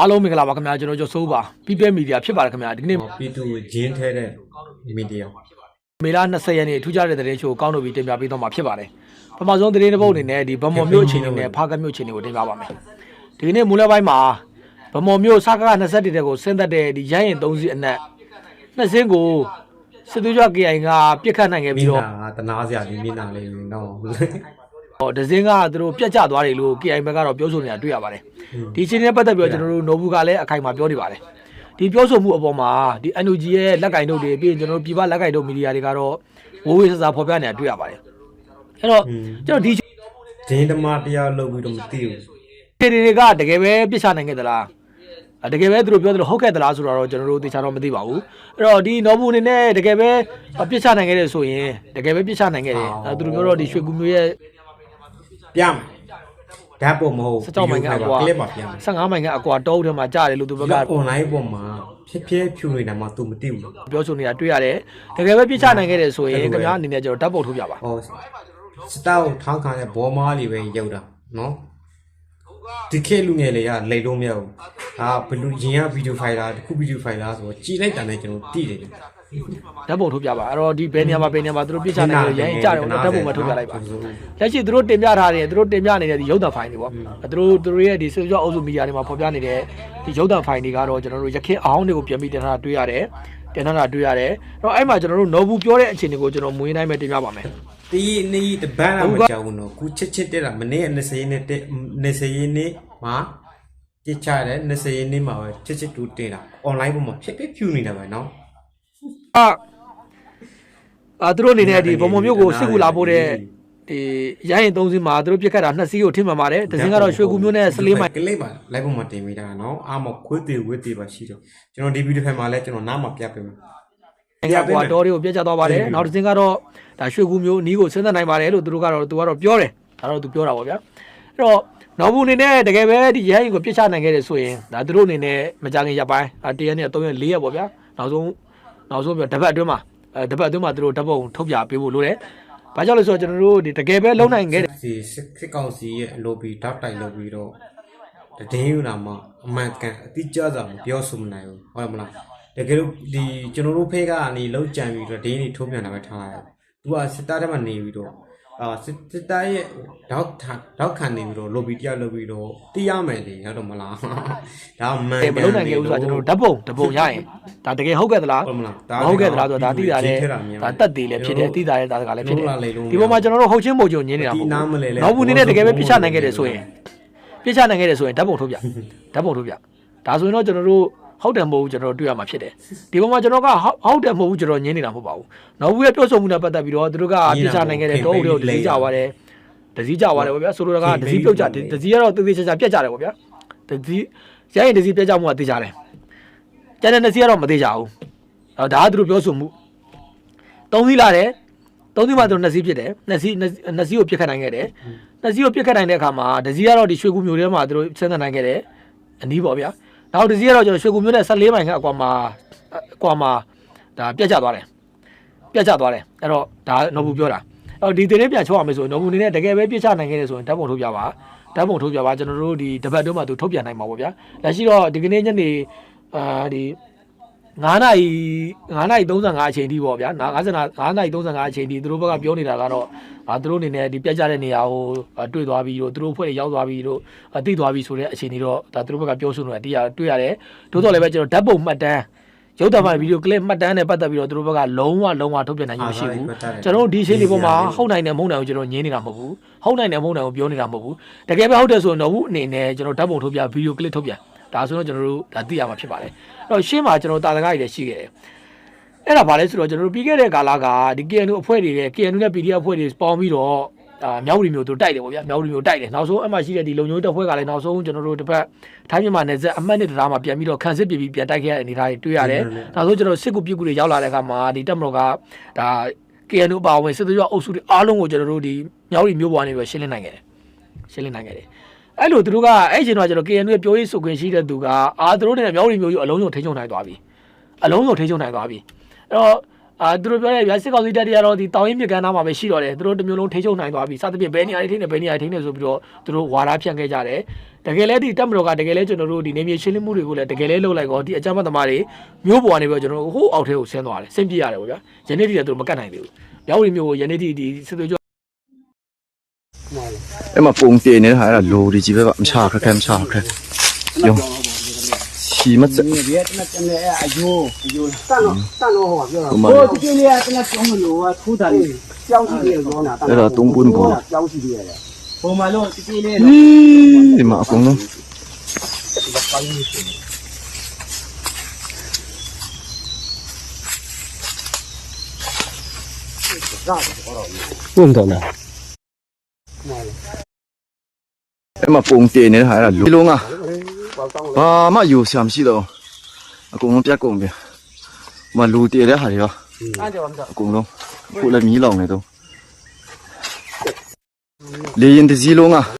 အားလုံးမင်္ဂလာပါခင်ဗျာကျွန်တော်ကျော်စိုးပါ People Media ဖြစ်ပါတယ်ခင်ဗျာဒီကနေ့ပြည်သူရင်းထဲတဲ့မီဒီယာမေလ20ရက်နေ့ထူးခြားတဲ့သတင်းချိုးကောင်းလို့ပြီးတင်ပြပေးတော့မှာဖြစ်ပါတယ်ပထမဆုံးသတင်းတစ်ပုဒ်အနေနဲ့ဒီဗမော်မြို့အခြေအနေနဲ့ဖားကတ်မြို့အခြေအနေကိုတင်ပြပါမယ်ဒီကနေ့မူလပိုင်းမှာဗမော်မြို့စကား21တဲ့ကိုဆင်းသက်တဲ့ဒီရရင်3စီးအနက်နှစ်စင်းကိုစစ်သွေးကြွ KI ကပြစ်ခတ်နိုင်ခဲ့မိပြီးတော့နာကတနာစရာဒီမိနာလေးတော့ဟော ဒဇင်းကသူတို့ပြတ်ကျသွားတယ်လို့ KI ဘက်ကတော့ပြောဆိုနေတာတွေ့ရပါတယ်ဒီအခြေအနေနဲ့ပတ်သက်ပြီးတော့ကျွန်တော်တို့ Nobu ကလည်းအခိုင်အမာပြောနေပါတယ်ဒီပြောဆိုမှုအပေါ်မှာဒီ NUG ရဲ့လက်ကင်တို့တွေပြီးရင်ကျွန်တော်တို့ပြည်ပလက်ကင်တို့မီဒီယာတွေကတော့ဝိုးဝေးဆဆဖော်ပြနေတာတွေ့ရပါတယ်အဲ့တော့ကျွန်တော်ဒီဒင်းဓမ္မတရားလုပ်ပြီးတော့မသိဘူးခြေတွေကတကယ်ပဲပြစ်ချနိုင်ခဲ့သလားအတကယ်ပဲသူတို့ပြောသလိုဟုတ်ခဲ့သလားဆိုတော့ကျွန်တော်တို့သေချာတော့မသိပါဘူးအဲ့တော့ဒီနော်ဘူးအနေနဲ့တကယ်ပဲပြစ်ချနိုင်ခဲ့တယ်ဆိုရင်တကယ်ပဲပြစ်ချနိုင်ခဲ့တယ်အဲသူတို့ပြောတော့ဒီရွှေကူမျိုးရဲ့ ပြမယ်ဓာတ်ပုံမဟုတ်စကြောက်မိုင်ကအကွာကလစ်ပါပြမယ်15မိုင်ကအကွာတောအုပ်ထဲမှာကြားတယ်လို့သူဘက်ကအွန်လိုင်းပေါ်မှာဖြစ်ဖြစ်ဖြူနေတာမှ तू မသိဘူးပြောဆိုနေတာတွေ့ရတယ်တကယ်ပဲပြစ်ချနိုင်ခဲ့တယ်ဆိုရင်ခင်ဗျားအနေနဲ့ကျွန်တော်ဓာတ်ပုံထုတ်ပြပါဟောစတောက်ထောင်းခံတဲ့ဘောမားလေးပဲရောက်တာနော်ဒီခေတ်လူငယ်လေးကလိတ်လို့မရဘူးအာဘလူရင်ကဗီဒီယိုဖိုင်လာတစ်ခုဗီဒီယိုဖိုင်လာဆိုတော့ကြည်လိုက်တာနဲ့ကျွန်တော်တိတယ် ဓာတ်ပုံထုတ်ပြပါအဲ့တော့ဒီဘယ်နေရာမှာဘယ်နေရာမှာသူတို့ပြစ်ချနိုင်တယ်ရိုင်းကြတယ်ဓာတ်ပုံမှာထုတ်ပြလိုက်ပါလက်ရှိသူတို့တင်ပြထားတယ်သူတို့တင်ပြနေတဲ့ဒီရုပ်သံဖိုင်တွေပေါ့သူတို့သူတို့ရဲ့ဒီစေကျော်အုပ်စုမီဒီယာတွေမှာဖော်ပြနေတဲ့ဒီရုပ်သံဖိုင်တွေကတော့ကျွန်တော်တို့ရခင်အောင်တွေကိုပြန်ပြီးတင်ထားတာတွေ့ရတယ်တင်ထားတာတွေ့ရတယ်အဲ့တော့အဲ့မှာကျွန်တော်တို့နော်ဘူးပြောတဲ့အခြေအနေကိုကျွန်တော်မွေးတိုင်းပဲတင်ပြပါမယ်တီးနေတပန်းလာမကြောက်ဘူးနော်ခုချစ်ချစ်တက်တာမနေ့20ရက်နေ့တက်20ရက်နေ့မှာကြစ်ချတယ်20ရက်နေ့မှာပဲချစ်ချစ်တူတင်တာ online ပေါ်မှာဖြစ်ဖြစ်ဖြူနေတာပဲနော် အာအာသူတို့အနေနဲ့ဒီဘုံဘုံမျိုးကိုစစ်ကူလာဖို့တဲ့ဒီရိုင်းရင်သုံးစီးမှာသူတို့ပြစ်ခတ်တာနှစ်စီးကိုထိမှန်ပါတယ်တစ်စင်းကတော့ရွှေကူမျိုးနဲ့စလေးမိုင်ကလေးပါ live ပေါ်မှာတင်မိတာနော်အားမခွေးသေးဝေးသေးပါရှိတယ်ကျွန်တော်ဒီဗီဒီယိုဖိုင်မှာလဲကျွန်တော်နားမှာပြပေးမယ်ကကွာတော်တွေကိုပြတ်ကျသွားပါတယ်နောက်တစ်စင်းကတော့ဒါရွှေကူမျိုးအနီးကိုဆင်းသက်နိုင်ပါတယ်လို့သူတို့ကတော့သူကတော့ပြောတယ်ဒါတော့သူပြောတာပေါ့ဗျာအဲ့တော့နောက်ဘူးအနေနဲ့တကယ်ပဲဒီရိုင်းရင်ကိုပြစ်ချနိုင်ခဲ့တယ်ဆိုရင်ဒါသူတို့အနေနဲ့မကြခင်ရပ်ပိုင်းအာတရက်နဲ့3ရက်4ရက်ပေါ့ဗျာနောက်ဆုံး နောက်ဆုံးပြတပတ်အတွင်းမှာအဲတပတ်အတွင်းမှာသူတို့ဓာတ်ပုံထုတ်ပြပေးဖို့လိုတယ်ဘာကြောင့်လဲဆိုတော့ကျွန်တော်တို့ဒီတကယ်ပဲလုံနိုင်ခဲ့တယ်စီစစ်ကောင်စီရဲ့ lobby ဓာတ်တိုင်လုပ်ပြီးတော့တည်င်းယူလာမှာအမှန်ကန်အတိအကျစွာမပြောဆိုမနိုင်ဘူးဟုတ်မလားတကယ်လို့ဒီကျွန်တော်တို့ဖေးကနေလောက်ကြံပြီးတော့ဒင်းနေထိုးပြန်တာပဲထားရတယ်သူကစစ်သားထဲမှာနေပြီးတော့ အာစစ်စစ်သားရဲ့ဓာတ်ဓာတ်ခံနေပြီးတော့ lobby တရားလုပ်ပြီးတော့တီးရမယ်လေဟုတ်တော့မလားဒါမှန်မလုံနိုင်ခဲ့ဘူးဆိုတော့ကျွန်တော်တို့ဓာတ်ပုံဓာတ်ပုံရရင်ဒါတကယ်ဟုတ်ခဲ့သလားဟုတ်မလားမဟုတ်ခဲ့သလားဆိုတော့ဒါသိတာလည်းဒါတက်သေးလည်းဖြစ်တယ်သိတာလည်းဒါကလည်းဖြစ်တယ်ဒီပေါ်မှာကျွန်တော်တို့ဟုတ်ချင်းပုံကြုံညင်းနေတာမဟုတ်ဘူးနောက်ဘူးနေနဲ့တကယ်ပဲပြစ်ချနိုင်ခဲ့တယ်ဆိုရင်ပြစ်ချနိုင်ခဲ့တယ်ဆိုရင်ဓာတ်ပုံထုတ်ပြဓာတ်ပုံထုတ်ပြဒါဆိုရင်တော့ကျွန်တော်တို့ ဟုတ်တယ်မဟုတ်ဘူးကျွန်တော်တို့တွေ့ရမှာဖြစ်တယ်ဒီပေါ်မှာကျွန်တော်ကဟုတ်တယ်မဟုတ်ဘူးကျွန်တော်ညင်းနေတာမဟုတ်ပါဘူးနောက်ဘူးရဲ့ပြောဆိုမှုနဲ့ပတ်သက်ပြီးတော့သူတို့ကပြစ်ချနိုင်ခဲ့တဲ့တော့တို့တစည်းကြသွားတယ်တစည်းကြသွားတယ်ပေါ့ဗျာဆိုလိုတာကတစည်းပြုတ်ကြတစည်းကတော့သေသေးချာချာပြတ်ကြတယ်ပေါ့ဗျာတစည်းရရင်တစည်းပြတ်ကြမှုကသေချာတယ်ကျန်တဲ့တစည်းကတော့မသေးချာဘူးအော်ဒါကသူတို့ပြောဆိုမှုသုံးစီးလာတယ်သုံးစီးမှသူတို့နှစ်စီးဖြစ်တယ်နှစ်စီးနှစ်နှစ်စီးကိုပြစ်ခတ်နိုင်ခဲ့တယ်နှစ်စီးကိုပြစ်ခတ်နိုင်တဲ့အခါမှာတစ်စီးကတော့ဒီရွှေကူမျိုးထဲမှာသူတို့ဆင်းသက်နိုင်ခဲ့တယ်အနီးပေါ့ဗျာ နောက်တစ်စီးကတော့ကျွန်တော်ရွှေကူမျိုးနဲ့14မိုင်ခန့်အကွာမှာအကွာမှာဒါပြတ်ကျသွားတယ်ပြတ်ကျသွားတယ်အဲ့တော့ဒါနော်ဘူးပြောတာအဲ့တော့ဒီတင်လေးပြန်ချောရမယ်ဆိုရင်နော်ဘူးအနေနဲ့တကယ်ပဲပြစ်ချနိုင်ခဲ့တယ်ဆိုရင်ဓာတ်ပုံထုတ်ပြပါဓာတ်ပုံထုတ်ပြပါကျွန်တော်တို့ဒီတပတ်တွင်းမှာသူထုတ်ပြန်နိုင်မှာပေါ့ဗျာလက်ရှိတော့ဒီကနေ့ညနေအာဒီ 9နာရီ9နာရီ35အချိန်ထိပေါ့ဗျာ50နာ9နာရီ35အချိန်ထိသူတို့ဘက်ကပြောနေတာကတော့အာသူတို့အနေနဲ့ဒီပြတ်ကြတဲ့နေရာကိုအာတွေ့သွားပြီးတော့သူတို့ဖွဲ့တွေရောက်သွားပြီးတော့အသိသွားပြီးဆိုတဲ့အချိန်တွေတော့ဒါသူတို့ဘက်ကပြောဆိုနေတာတရားတွေ့ရတယ်တိုးတော့လည်းပဲကျွန်တော်ဓာတ်ပုံမှတ်တမ်းရုပ်သံဖိုင်ဗီဒီယိုကလစ်မှတ်တမ်းနဲ့ပတ်သက်ပြီးတော့သူတို့ဘက်ကလုံးဝလုံးဝထုတ်ပြန်နိုင်ခြင်းမရှိဘူးကျွန်တော်တို့ဒီအချိန်တွေပေါ်မှာဟုတ်နိုင်တယ်မဟုတ်နိုင်ဘူးကျွန်တော်ညင်းနေတာမဟုတ်ဘူးဟုတ်နိုင်တယ်မဟုတ်နိုင်ဘူးပြောနေတာမဟုတ်ဘူးတကယ်ပဲဟုတ်တယ်ဆိုရင်တော့ဘူးအနေနဲ့ကျွန်တော်ဓာတ်ပုံထုတ်ပြဗီဒီယိုကလစ်ထုတ်ပြန် ဒါဆိုတော့ကျွန်တော်တို့ဒါသိရမှာဖြစ်ပါတယ်အဲ့တော့ရှင်းမှာကျွန်တော်တာတကားကြီးလည်းရှိခဲ့တယ်အဲ့ဒါဗာလဲဆိုတော့ကျွန်တော်တို့ပြီးခဲ့တဲ့ကာလကဒီ KNU အဖွဲ့တွေနဲ့ KNU နဲ့ PDF အဖွဲ့တွေပေါင်းပြီးတော့အာမြောက်ရီမျိုးတို့တိုက်တယ်ပေါ့ဗျာမြောက်ရီမျိုးတိုက်တယ်နောက်ဆုံးအမှရှိတဲ့ဒီလုံညိုးတပ်ဖွဲ့ကလည်းနောက်ဆုံးကျွန်တော်တို့တစ်ဖက်ထိုင်းမြန်မာနယ်စပ်အမှတ်နှစ်တရားမှာပြန်ပြီးတော့ခန်းစစ်ပြည်ပြီးပြန်တိုက်ခဲ့ရတဲ့အနေအထားတွေတွေ့ရတယ်နောက်ဆုံးကျွန်တော်စစ်ကူပြုကူတွေရောက်လာတဲ့အခါမှာဒီတပ်မတော်ကဒါ KNU အပါအဝင်စစ်သွေးကြွအုပ်စုတွေအားလုံးကိုကျွန်တော်တို့ဒီမြောက်ရီမျိုးပေါ်ကနေပြီးရှင်းလင်းနိုင်ခဲ့တယ်ရှင်းလင်းနိုင်ခဲ့တယ် အဲ့လိုသူတို့ကအဲ့ချိန်တော့ကျွန်တော် KNU ရဲ့ပြောရေးဆိုခွင့်ရှိတဲ့သူကအာသူတို့နဲ့မြောက်ရီမျိုးကြီးအလုံးစုံထိန်းချုပ်နိုင်သွားပြီအလုံးစုံထိန်းချုပ်နိုင်သွားပြီအဲ့တော့အာသူတို့ပြောတဲ့ဗျာစစ်ကောင်စီတပ်တွေကတော့ဒီတောင်ရင်မြစ်ကမ်းနားမှာပဲရှိတော့တယ်သူတို့တစ်မျိုးလုံးထိချုံနိုင်သွားပြီစသဖြင့်ဘယ်နေရာတွေထိနေဘယ်နေရာတွေထိနေဆိုပြီးတော့သူတို့ဝါဒဖြန့်ခဲ့ကြတယ်တကယ်လဲဒီတက်မတော်ကတကယ်လဲကျွန်တော်တို့ဒီနေမြေရှင်းလင်းမှုတွေကိုလည်းတကယ်လဲလုပ်လိုက်ကောဒီအကြမ်းဖက်သမားတွေမျိုးပေါ်ကနေပြီးတော့ကျွန်တော်တို့ဟိုးအောက်ထဲကိုဆင်းသွားတယ်ဆင်းပြေးရတယ်ပေါ့ဗျာယနေ့ထိလည်းသူတို့မကတ်နိုင်သေးဘူးမြောက်ဝတီမျိုးကိုယနေ့ထိဒီစစ်သွေး em mà bùng tiền này hay là lù đi chứ với bạn. Xa khác em xa khác dùng. Xì mất sợ ừ. đây là tung bún bún thì mà cũng luôn, Không thôi nào? အဲ့မှာပုံတင်နေတာအဲ့ဒါလူလုံးကဘာမှယူဆရာမရှိတော့အကုန်လုံးပြတ်ကုန်ပြီမလူတည်တဲ့ဟာတွေရောအကုန်လုံးခုလည်းမီးလောင်နေတော့လေရင်တစည်းလုံးက